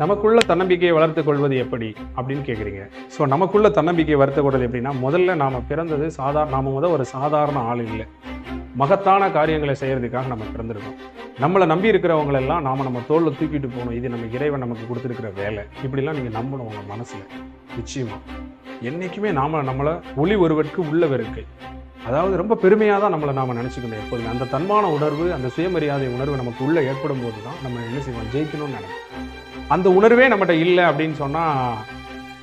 நமக்குள்ள தன்னம்பிக்கையை வளர்த்து கொள்வது எப்படி அப்படின்னு கேட்குறீங்க ஸோ நமக்குள்ள தன்னம்பிக்கையை வளர்த்து கொள்வது எப்படின்னா முதல்ல நாம் பிறந்தது சாதாரண நாம் முதல் ஒரு சாதாரண ஆள் இல்லை. மகத்தான காரியங்களை செய்கிறதுக்காக நம்ம பிறந்திருக்கோம். நம்மளை நம்பி இருக்கிறவங்களெல்லாம் நாம் நம்ம தோளில் தூக்கிட்டு போகணும். இது நம்ம இறைவன் நமக்கு கொடுத்துருக்கிற வேலை. இப்படிலாம் நீங்கள் நம்பணும் உங்கள் மனசில். நிச்சயமாக என்றைக்குமே நாம் நம்மளை ஒளி ஒருவருக்கு உள்ள அதாவது ரொம்ப பெருமையாக தான் நம்மளை நாம் நினச்சிக்கணும் எப்போதுமே. அந்த தன்மான உணர்வு அந்த சுயமரியாதை உணர்வு நமக்கு உள்ளே ஏற்படும் போது தான் நம்ம என்ன செய்வோம்? ஜெயிக்கணும்னு நினைக்கிறோம் அந்த உணர்வே நம்மகிட்ட இல்லை அப்படின்னு சொன்னால்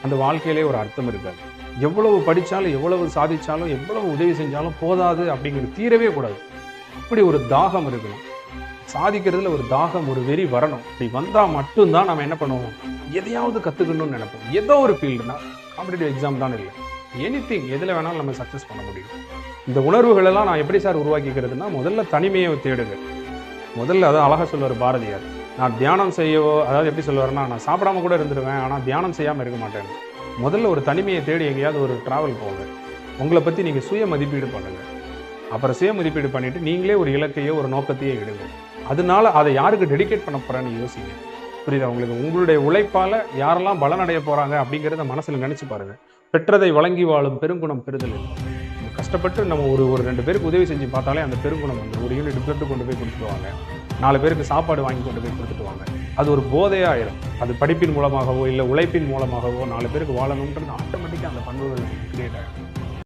அந்த வாழ்க்கையிலே ஒரு அர்த்தம் இருக்காது. எவ்வளவு படித்தாலும் எவ்வளவு சாதிச்சாலும் எவ்வளவு உதவி செஞ்சாலும் போதாது அப்படிங்கிறது தீரவே கூடாது. அப்படி ஒரு தாகம் இருக்கணும். சாதிக்கிறதுல ஒரு தாகம் ஒரு வெறி வரணும். இப்படி வந்தால் மட்டும்தான் நம்ம என்ன பண்ணுவோம்? எதையாவது கற்றுக்கணும்னு நினைப்போம். ஏதோ ஒரு ஃபீல்டுனா காம்படிட்டிவ் எக்ஸாம் தான் இல்லை. எனி திங் எதில் வேணாலும் நம்ம சக்ஸஸ் பண்ண முடியும். இந்த உணர்வுகளெல்லாம் நான் எப்படி சார் உருவாக்கிக்கிறதுனா முதல்ல தனிமையை தேடுது முதல்ல அதான் அழகாக சொல்லுவார் பாரதியார். நான் தியானம் செய்யவோ அதாவது எப்படி சொல்லுவாருன்னா நான் சாப்பிடாம கூட இருந்துருவேன் ஆனால் தியானம் செய்யாமல் இருக்க மாட்டேன். முதல்ல ஒரு தனிமையை தேடி எங்கேயாவது ஒரு டிராவல் போங்க. உங்களை பற்றி நீங்கள் சுய மதிப்பீடு பண்ணுங்கள் அப்புறம் சுய மதிப்பீடு பண்ணிவிட்டு நீங்களே ஒரு இலக்கையோ ஒரு நோக்கத்தையோ எடுங்க. அதனால அதை யாருக்கு டெடிகேட் பண்ண போகிறேன்னு யோசிங்க. புரியுதா உங்களுக்கு? உங்களுடைய உழைப்பால் யாரெல்லாம் பலனடைய போகிறாங்க அப்படிங்கிறத மனசில் நினச்சி பாருங்கள் பெற்றதை வழங்கி வாழும் பெருங்குணம் பெறுதல். கஷ்டப்பட்டு நம்ம ஒரு ஒரு ரெண்டு பேருக்கு உதவி செஞ்சு பார்த்தாலே அந்த பெருங்குணம் வந்து ஒரு யூனிட் பிளட் கொண்டு போய் கொடுத்துருவாங்க நாலு பேருக்கு சாப்பாடு வாங்கி கொண்டு போய் கொடுத்துட்டு வாங்க. அது ஒரு போதையாயிடும் அது படிப்பின் மூலமாகவோ இல்லை உழைப்பின் மூலமாகவோ நாலு பேருக்கு வாழணுன்றது ஆட்டோமேட்டிக்காக அந்த பண்புகள் கிரியேட் ஆகிடும்